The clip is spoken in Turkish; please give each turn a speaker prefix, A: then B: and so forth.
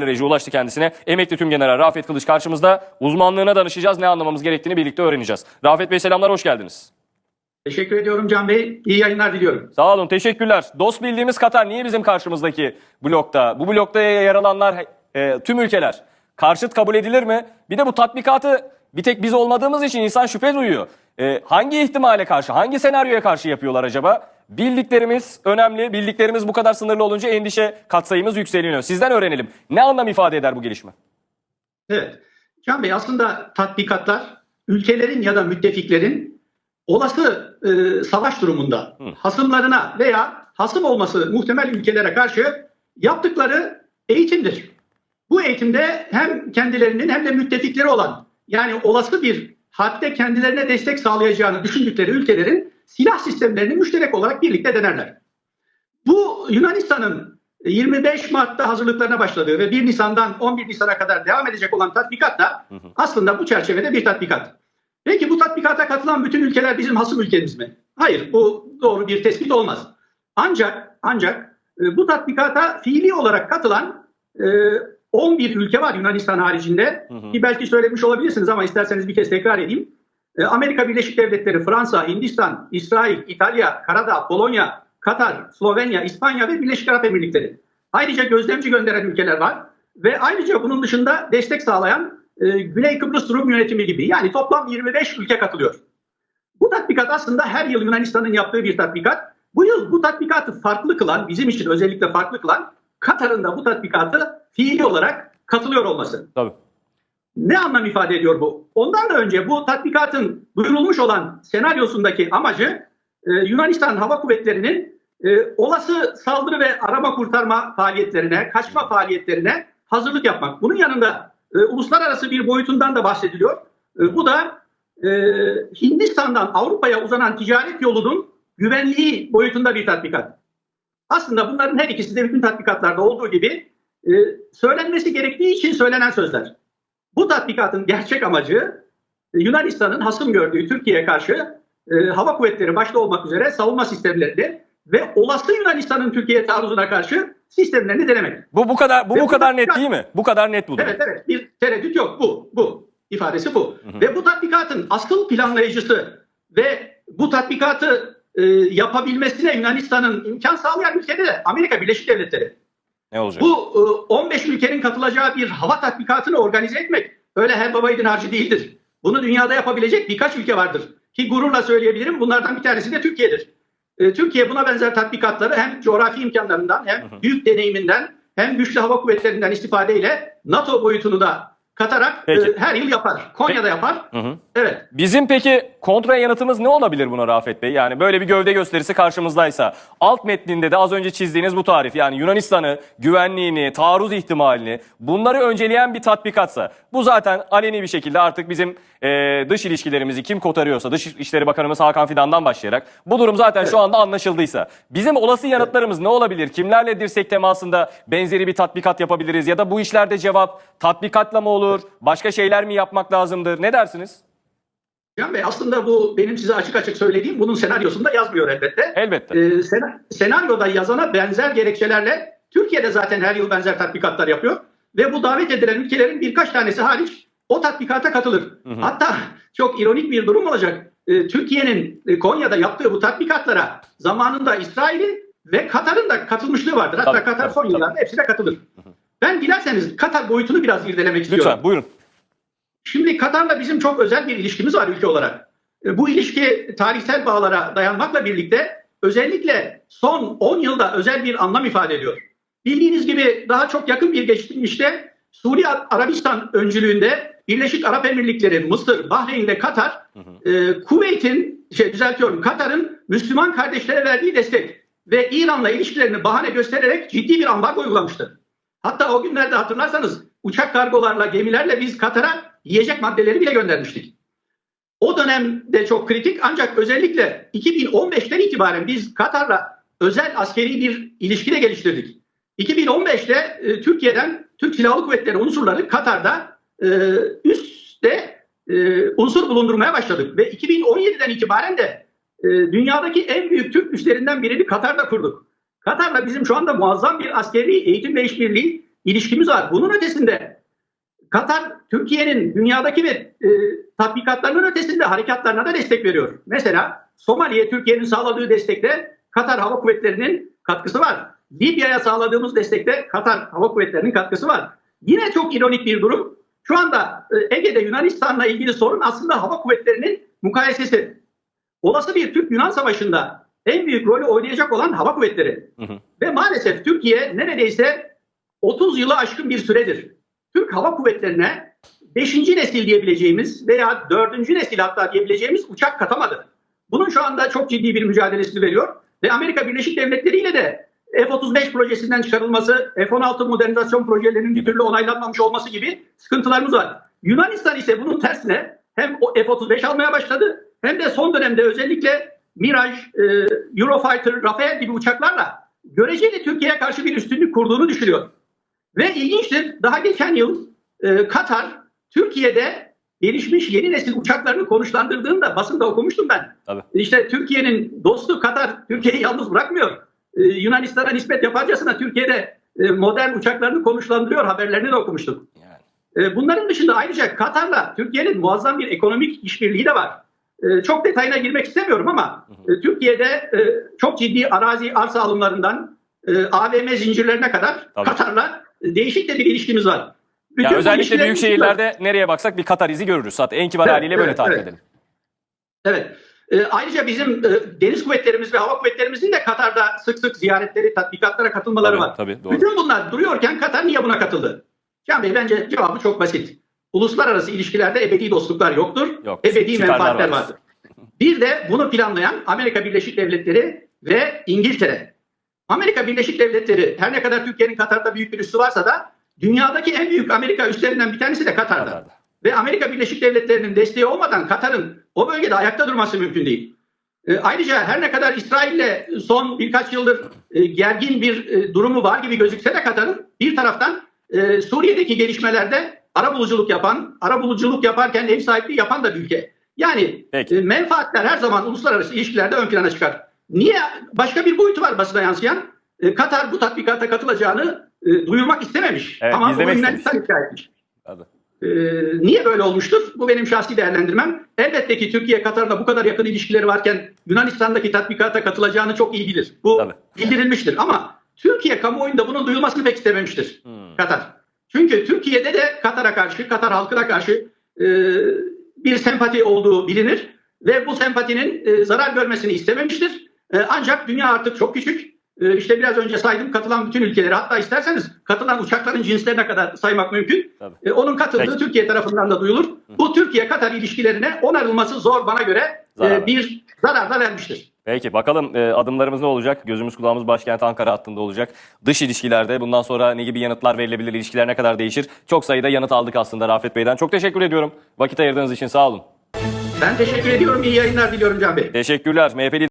A: Reji ulaştı kendisine. Emekli Tümgeneral Rafet Kılıç karşımızda. Uzmanlığına danışacağız. Ne anlamamız gerektiğini birlikte öğreneceğiz. Rafet Bey selamlar, hoş geldiniz.
B: Teşekkür ediyorum Can Bey. İyi yayınlar diliyorum.
A: Sağ olun, teşekkürler. Dost bildiğimiz Katar niye bizim karşımızdaki blokta? Bu blokta yer alanlar e, tüm ülkeler karşıt kabul edilir mi? Bir de bu tatbikatı bir tek biz olmadığımız için insan şüphe duyuyor. E, hangi ihtimale karşı, hangi senaryoya karşı yapıyorlar acaba? Bildiklerimiz önemli. Bildiklerimiz bu kadar sınırlı olunca endişe katsayımız yükseliyor. Sizden öğrenelim. Ne anlam ifade eder bu gelişme?
B: Evet. Can Bey aslında tatbikatlar ülkelerin ya da müttefiklerin olası e, savaş durumunda hasımlarına veya hasım olması muhtemel ülkelere karşı yaptıkları eğitimdir. Bu eğitimde hem kendilerinin hem de müttefikleri olan yani olası bir harpte kendilerine destek sağlayacağını düşündükleri ülkelerin silah sistemlerini müşterek olarak birlikte denerler. Bu Yunanistan'ın 25 Mart'ta hazırlıklarına başladığı ve 1 Nisan'dan 11 Nisan'a kadar devam edecek olan tatbikat da aslında bu çerçevede bir tatbikat. Peki bu tatbikata katılan bütün ülkeler bizim hasım ülkemiz mi? Hayır, bu doğru bir tespit olmaz. Ancak ancak e, bu tatbikata fiili olarak katılan e, 11 ülke var Yunanistan haricinde. Ki belki söylemiş olabilirsiniz ama isterseniz bir kez tekrar edeyim. E, Amerika Birleşik Devletleri, Fransa, Hindistan, İsrail, İtalya, Karadağ, Polonya, Katar, Slovenya, İspanya ve Birleşik Arap Emirlikleri. Ayrıca gözlemci gönderen ülkeler var ve ayrıca bunun dışında destek sağlayan e, Güney Kıbrıs Rum Yönetimi gibi yani toplam 25 ülke katılıyor. Bu tatbikat aslında her yıl Yunanistan'ın yaptığı bir tatbikat. Bu yıl bu tatbikatı farklı kılan, bizim için özellikle farklı kılan Katar'ın da bu tatbikatı fiili olarak katılıyor olması.
A: Tabii.
B: Ne anlam ifade ediyor bu? Ondan da önce bu tatbikatın duyurulmuş olan senaryosundaki amacı e, Yunanistan Hava Kuvvetleri'nin e, olası saldırı ve arama kurtarma faaliyetlerine, kaçma faaliyetlerine hazırlık yapmak. Bunun yanında e, uluslararası bir boyutundan da bahsediliyor. E, bu da e, Hindistan'dan Avrupa'ya uzanan ticaret yolunun güvenliği boyutunda bir tatbikat. Aslında bunların her ikisi de bütün tatbikatlarda olduğu gibi e, söylenmesi gerektiği için söylenen sözler. Bu tatbikatın gerçek amacı e, Yunanistan'ın hasım gördüğü Türkiye'ye karşı e, hava kuvvetleri başta olmak üzere savunma sistemlerini ve olası Yunanistan'ın Türkiye taarruzuna karşı sistemlerini denemek.
A: Bu bu kadar bu
B: Ve
A: bu kadar net değil mi? Bu kadar net bu.
B: Evet evet bir tereddüt yok bu bu ifadesi bu. Ve bu tatbikatın asıl planlayıcısı ve bu tatbikatı e, yapabilmesine Yunanistan'ın imkan sağlayan ülke de Amerika Birleşik Devletleri.
A: Ne olacak?
B: Bu e, 15 ülkenin katılacağı bir hava tatbikatını organize etmek öyle her babaydın harcı değildir. Bunu dünyada yapabilecek birkaç ülke vardır. Ki gururla söyleyebilirim bunlardan bir tanesi de Türkiye'dir. E, Türkiye buna benzer tatbikatları hem coğrafi imkanlarından hem büyük deneyiminden hem güçlü hava kuvvetlerinden istifadeyle NATO boyutunu da katarak
A: Peki.
B: e, her yıl yapar. Konya'da yapar.
A: Hı hı.
B: Evet.
A: Bizim peki kontra yanıtımız ne olabilir buna Rafet Bey? Yani böyle bir gövde gösterisi karşımızdaysa alt metninde de az önce çizdiğiniz bu tarif yani Yunanistan'ı, güvenliğini, taarruz ihtimalini bunları önceleyen bir tatbikatsa bu zaten aleni bir şekilde artık bizim e, dış ilişkilerimizi kim kotarıyorsa Dışişleri Bakanımız Hakan Fidan'dan başlayarak bu durum zaten şu anda anlaşıldıysa bizim olası yanıtlarımız ne olabilir? Kimlerle dirsek temasında benzeri bir tatbikat yapabiliriz ya da bu işlerde cevap tatbikatla mı olur? Başka şeyler mi yapmak lazımdır? Ne dersiniz?
B: Can Bey aslında bu benim size açık açık söylediğim bunun senaryosunda yazmıyor elbette.
A: Elbette.
B: Ee, sena- senaryoda yazana benzer gerekçelerle Türkiye'de zaten her yıl benzer tatbikatlar yapıyor. Ve bu davet edilen ülkelerin birkaç tanesi hariç o tatbikata katılır. Hatta çok ironik bir durum olacak. Ee, Türkiye'nin e, Konya'da yaptığı bu tatbikatlara zamanında İsrail'in ve Katar'ın da katılmışlığı vardır. Hatta
A: Tabii,
B: Katar
A: tabii,
B: son yıllarda hepsine katılır. Ben dilerseniz Katar boyutunu biraz irdelemek istiyorum.
A: Lütfen buyurun.
B: Şimdi Katar'la bizim çok özel bir ilişkimiz var ülke olarak. E, Bu ilişki tarihsel bağlara dayanmakla birlikte özellikle son 10 yılda özel bir anlam ifade ediyor. Bildiğiniz gibi daha çok yakın bir geçmişte Suudi Arabistan öncülüğünde Birleşik Arap Emirlikleri, Mısır, Bahreyn ve Katar, e, Kuveyt'in, şey düzeltiyorum Katar'ın Müslüman kardeşlere verdiği destek ve İran'la ilişkilerini bahane göstererek ciddi bir ambargo uygulamıştı. Hatta o günlerde hatırlarsanız uçak kargolarla, gemilerle biz Katar'a yiyecek maddeleri bile göndermiştik. O dönemde çok kritik ancak özellikle 2015'ten itibaren biz Katar'la özel askeri bir ilişki de geliştirdik. 2015'te e, Türkiye'den Türk Silahlı Kuvvetleri unsurları Katar'da e, üstte e, unsur bulundurmaya başladık. Ve 2017'den itibaren de e, dünyadaki en büyük Türk üslerinden birini Katar'da kurduk. Katar'la bizim şu anda muazzam bir askeri eğitim ve işbirliği ilişkimiz var. Bunun ötesinde Katar Türkiye'nin dünyadaki ve e, tatbikatlarının ötesinde harekatlarına da destek veriyor. Mesela Somali'ye Türkiye'nin sağladığı destekte Katar Hava Kuvvetleri'nin katkısı var. Libya'ya sağladığımız destekte Katar Hava Kuvvetleri'nin katkısı var. Yine çok ironik bir durum. Şu anda e, Ege'de Yunanistan'la ilgili sorun aslında hava kuvvetlerinin mukayesesi. Olası bir Türk-Yunan savaşında en büyük rolü oynayacak olan hava kuvvetleri.
A: Hı hı.
B: Ve maalesef Türkiye neredeyse 30 yılı aşkın bir süredir Türk Hava Kuvvetleri'ne 5. nesil diyebileceğimiz veya 4. nesil hatta diyebileceğimiz uçak katamadı. Bunun şu anda çok ciddi bir mücadelesini veriyor ve Amerika Birleşik Devletleri ile de F-35 projesinden çıkarılması, F-16 modernizasyon projelerinin bir türlü onaylanmamış olması gibi sıkıntılarımız var. Yunanistan ise bunun tersine hem o F-35 almaya başladı hem de son dönemde özellikle Mirage, e, Eurofighter, Rafael gibi uçaklarla göreceli Türkiye'ye karşı bir üstünlük kurduğunu düşünüyor. Ve ilginçtir daha geçen yıl e, Katar Türkiye'de gelişmiş yeni nesil uçaklarını konuşlandırdığında basında okumuştum ben.
A: Tabii.
B: İşte Türkiye'nin dostu Katar Türkiye'yi yalnız bırakmıyor. Ee, Yunanistan'a nispet yaparcasına Türkiye'de e, modern uçaklarını konuşlandırıyor haberlerini de okumuştum.
A: Yani.
B: Ee, Bunların dışında ayrıca Katar'la Türkiye'nin muazzam bir ekonomik işbirliği de var. Ee, Çok detayına girmek istemiyorum ama e, Türkiye'de e, çok ciddi arazi arsa alımlarından e, AVM zincirlerine kadar
A: Tabii.
B: Katar'la e, değişik de bir ilişkimiz var. Bütün
A: Ya
B: bu
A: özellikle büyük şehirlerde nereye baksak bir Katar izi görürüz. Zaten en kibar
B: Evet,
A: haliyle böyle
B: evet,
A: tarif
B: evet.
A: edelim.
B: Evet. E, ayrıca bizim e, deniz kuvvetlerimiz ve hava kuvvetlerimizin de Katar'da sık sık ziyaretleri, tatbikatlara katılmaları
A: Tabii,
B: var.
A: tabii, doğru.
B: Bütün bunlar duruyorken Katar niye buna katıldı? Can Bey bence cevabı çok basit. Uluslararası ilişkilerde ebedi dostluklar yoktur.
A: Yok,
B: ebedi menfaatler
A: vardır.
B: vardır. Bir de bunu planlayan Amerika Birleşik Devletleri ve İngiltere. Amerika Birleşik Devletleri her ne kadar Türkiye'nin Katar'da büyük bir üssü varsa da dünyadaki en büyük Amerika üslerinden bir tanesi de Katar'da.
A: Katar'da.
B: Ve Amerika Birleşik Devletleri'nin desteği olmadan Katar'ın o bölgede ayakta durması mümkün değil. E, ayrıca her ne kadar İsrail'le son birkaç yıldır e, gergin bir e, durumu var gibi gözükse de Katar'ın bir taraftan e, Suriye'deki gelişmelerde ara buluculuk yapan, ara buluculuk yaparken ev sahipliği yapan da bir ülke. Yani
A: Peki.
B: e, menfaatler her zaman uluslararası ilişkilerde ön plana çıkar. Niye? Başka bir boyutu var basına yansıyan. E, Katar bu tatbikata katılacağını e, duyurmak istememiş.
A: Evet,
B: Ama bunu Yunanistan iddia etmiş. Ee, niye böyle olmuştur? Bu benim şahsi değerlendirmem. Elbette ki Türkiye Katar'la bu kadar yakın ilişkileri varken Yunanistan'daki tatbikata katılacağını çok iyi bilir. Bu
A: Tabii.
B: bildirilmiştir ama Türkiye kamuoyunda bunun duyulmasını pek istememiştir
A: Hmm.
B: Katar. Çünkü Türkiye'de de Katar'a karşı, Katar halkına karşı e, bir sempati olduğu bilinir ve bu sempatinin e, zarar görmesini istememiştir. E, ancak dünya artık çok küçük. E, işte biraz önce saydım katılan bütün ülkeleri hatta isterseniz katılan uçakların cinslerine kadar saymak mümkün.
A: Tabii.
B: E, onun katıldığı
A: Peki.
B: Türkiye tarafından da duyulur. Bu Türkiye-Katar ilişkilerine onarılması zor bana göre e,
A: Zarar.
B: bir zarar da vermiştir.
A: Peki bakalım e, adımlarımız ne olacak? Gözümüz kulağımız başkent Ankara hattında olacak. Dış ilişkilerde bundan sonra ne gibi yanıtlar verilebilir? İlişkiler ne kadar değişir? Çok sayıda yanıt aldık aslında Rafet Bey'den. Çok teşekkür ediyorum. Vakit ayırdığınız için sağ olun.
B: Ben teşekkür ediyorum. İyi yayınlar diliyorum Can Bey.
A: Teşekkürler. MHP